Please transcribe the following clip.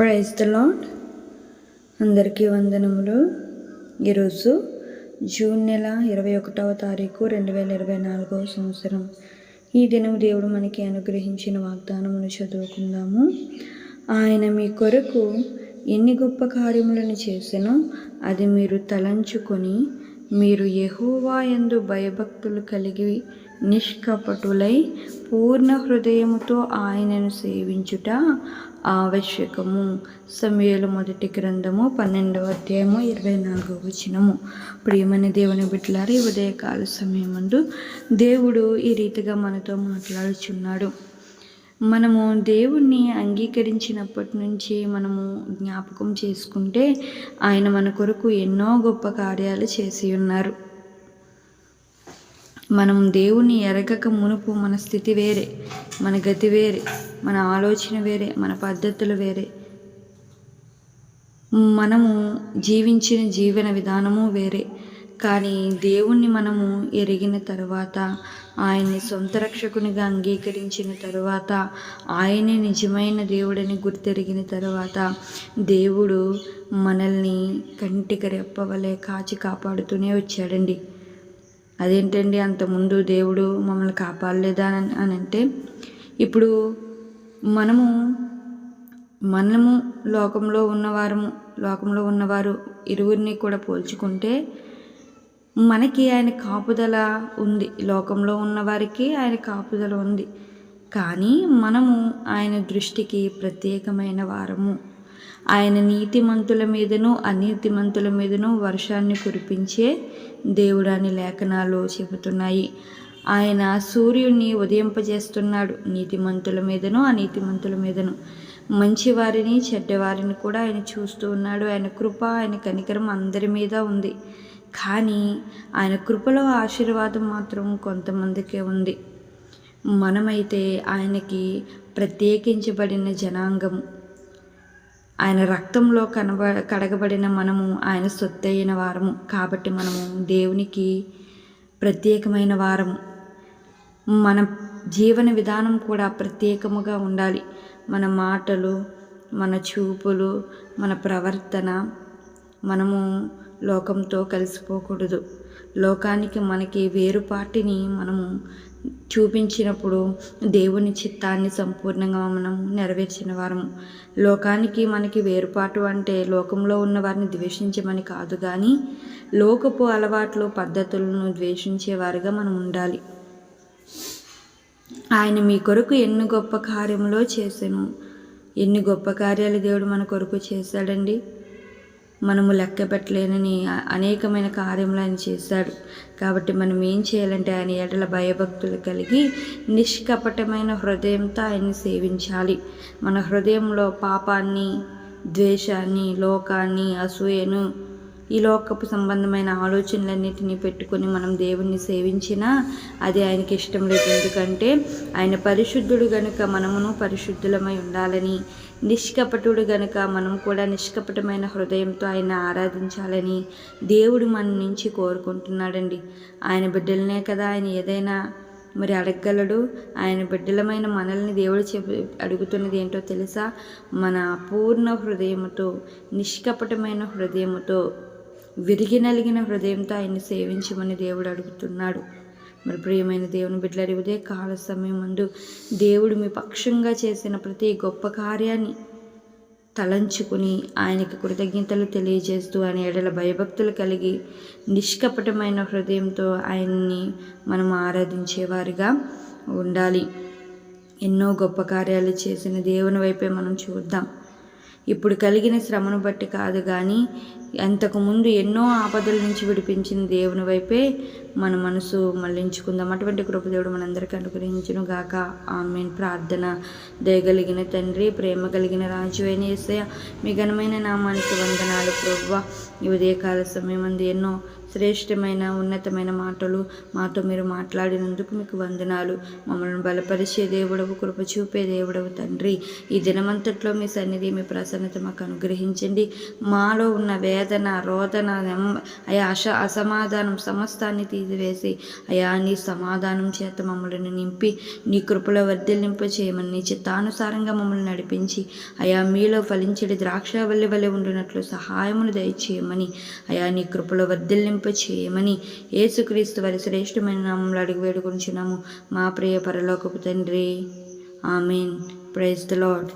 Praise the lord అందరికీ వందనములు. ఈరోజు జూన్ నెల ఇరవై ఒకటవ తారీఖు రెండు వేల ఇరవై నాలుగవ సంవత్సరం. ఈ దినం దేవుడు మనకి అనుగ్రహించిన వాగ్దానమును చదువుకుందాము. ఆయన మీ కొరకు ఎన్ని గొప్ప కార్యములను చేసెనో అది మీరు తలంచుకొని మీరు ఎహోవా ఎందు భయభక్తులు కలిగి నిష్కపటులై పూర్ణ హృదయముతో ఆయనను సేవించుట ఆవశ్యకము. సమయలు మొదటి గ్రంథము పన్నెండవ అధ్యాయము ఇరవై నాలుగవ వచనము. ప్రియమైన దేవుని బిడ్డలారి ఉదయకాల సమయమందు దేవుడు ఈ రీతిగా మనతో మాట్లాడుచున్నాడు. మనము దేవుణ్ణి అంగీకరించినప్పటి నుంచి మనము జ్ఞాపకం చేసుకుంటే ఆయన మన కొరకు ఎన్నో గొప్ప కార్యాలు చేసి ఉన్నారు. మనం దేవుణ్ణి ఎరగక మునుపు మన స్థితి వేరే మన గతి వేరే మన ఆలోచన వేరే మన పద్ధతులు వేరే. మనము జీవించిన జీవన విధానము వేరే. కానీ దేవుణ్ణి మనము ఎరిగిన తర్వాత ఆయన్ని సొంత రక్షకునిగా అంగీకరించిన తరువాత ఆయనే నిజమైన దేవుడని గుర్తెరిగిన తర్వాత దేవుడు మనల్ని కంటికి రెప్పవలే కాచి కాపాడుతూనే వచ్చాడండి. అదేంటండి అంతకుముందు దేవుడు మమ్మల్ని కాపాడలేదా అని అని అంటే ఇప్పుడు మనము మనము లోకంలో ఉన్నవారము లోకంలో ఉన్నవారు ఇరువురిని కూడా పోల్చుకుంటే మనకి ఆయన కాపుదల ఉంది. లోకంలో ఉన్నవారికి ఆయన కాపుదల ఉంది. కానీ మనము ఆయన దృష్టికి ప్రత్యేకమైన వారము. ఆయన నీతిమంతుల మీదను అనీతిమంతుల మీదను వర్షాన్ని కురిపించే దేవుడు అని లేఖనాలు చెబుతున్నాయి. ఆయన సూర్యుడిని ఉదయింపజేస్తున్నాడు నీతిమంతుల మీదను అనీతిమంతుల మీదను. మంచివారిని చెడ్డవారిని కూడా ఆయన చూస్తూ ఉన్నాడు. ఆయన కృప ఆయన కనికరం అందరి మీద ఉంది. కానీ ఆయన కృపలో ఆశీర్వాదం మాత్రం కొంతమందికే ఉంది. మనమైతే ఆయనకి ప్రత్యేకించబడిన జనాంగము. ఆయన రక్తంలో కనబ కడగబడిన మనము ఆయన సొత్తైన వారము. కాబట్టి మనము దేవునికి ప్రత్యేకమైన వారము. మన జీవన విధానం కూడా ప్రత్యేకముగా ఉండాలి. మన మాటలు మన చూపులు మన ప్రవర్తన మనము లోకంతో కలిసిపోకూడదు. లోకానికి మనకి వేరుపాటిని మనము చూపించినప్పుడు దేవుని చిత్తాన్ని సంపూర్ణంగా మనం నెరవేర్చిన వారము. లోకానికి మనకి వేరుపాటు అంటే లోకంలో ఉన్న వారిని ద్వేషించమని కాదు కానీ లోకపు అలవాట్లు పద్ధతులను ద్వేషించేవారుగా మనం ఉండాలి. ఆయన మీ కొరకు ఎన్ని గొప్ప కార్యములో చేశాను ఎన్ని గొప్ప కార్యాలు దేవుడు మన కొరకు చేశాడండి? మనము లెక్క పెట్టలేనని అనేకమైన కార్యములు ఆయన చేశాడు. కాబట్టి మనం ఏం చేయాలంటే ఆయన ఎడల భయభక్తులు కలిగి నిష్కపటమైన హృదయంతో ఆయన్ని సేవించాలి. మన హృదయంలో పాపాన్ని ద్వేషాన్ని లోకాన్ని అసూయను ఈ లోకపు సంబంధమైన ఆలోచనలన్నిటినీ పెట్టుకొని మనం దేవుణ్ణి సేవించినా అది ఆయనకి ఇష్టం లేదు. ఎందుకంటే ఆయన పరిశుద్ధుడు గనుక మనమును పరిశుద్ధులమై ఉండాలని నిష్కపటుడు గనుక మనం కూడా నిష్కపటమైన హృదయంతో ఆయన ఆరాధించాలని దేవుడు మన నుంచి కోరుకుంటున్నాడండి. ఆయన బిడ్డలనే కదా ఆయన ఏదైనా మరి అడగగలడు. ఆయన బిడ్డలమైన మనల్ని దేవుడు చెప్పి అడుగుతున్నది ఏంటో తెలుసా? మన పూర్ణ హృదయముతో నిష్కపటమైన హృదయముతో విరిగి నలిగిన హృదయంతో ఆయన్ని సేవించమని దేవుడు అడుగుతున్నాడు. మరి ప్రియమైన దేవుని బిడ్డలారి ఉదయ కాల సమయం ముందు దేవుడు మీ పక్షంగా చేసిన ప్రతి గొప్ప కార్యాన్ని తలంచుకుని ఆయనకి కృతజ్ఞతలు తెలియజేస్తూ ఆయన ఎడల భయభక్తులు కలిగి నిష్కపటమైన హృదయంతో ఆయన్ని మనం ఆరాధించేవారిగా ఉండాలి. ఎన్నో గొప్ప కార్యాలు చేసిన దేవుని వైపే మనం చూద్దాం. ఇప్పుడు కలిగిన శ్రమను బట్టి కాదు కానీ అంతకుముందు ఎన్నో ఆపదల నుంచి విడిపించిన దేవుని వైపే మన మనసు మళ్ళించుకుందాం అటువంటి కృపదేవుడు మనందరికీ అనుగ్రహించును గాక ఆమె ప్రార్థన దయగలిగిన తండ్రి ప్రేమ కలిగిన రాజు అయిన ఏసయ మీ ఘనమైన నామానికి వందనాలు ప్రవ్వ ఈ ఉదయకాల సమయం అందు ఎన్నో శ్రేష్టమైన ఉన్నతమైన మాటలు మాతో మీరు మాట్లాడినందుకు మీకు వందనాలు. మమ్మల్ని బలపరిచే దేవుడవు కృప చూపే దేవుడవు తండ్రి. ఈ దినమంతట్లో మీ సన్నిధి మీ ప్రసన్నత మాకు అనుగ్రహించండి. మాలో ఉన్న వేదన రోదన అయా అస అసమాధానం సమస్తాన్ని తీసివేసి అయా నీ సమాధానం చేత మమ్మల్ని నింపి నీ కృపలో వర్ధిల్లింప చేయమని నీ చిత్తానుసారంగా మమ్మల్ని నడిపించి అయా మీలో ఫలించడి ద్రాక్షవల్లి వలె ఉండినట్లు సహాయమును దయచేయమని అయా నీ కృపలో వర్ధిల్లింప చేయమని యేసుక్రీస్తు వారి శ్రేష్టమైన నామంలో అడిగి వేడుకొంచున్నాము మా ప్రియ పరలోకపు తండ్రి. ఆమెన్. Praise the lord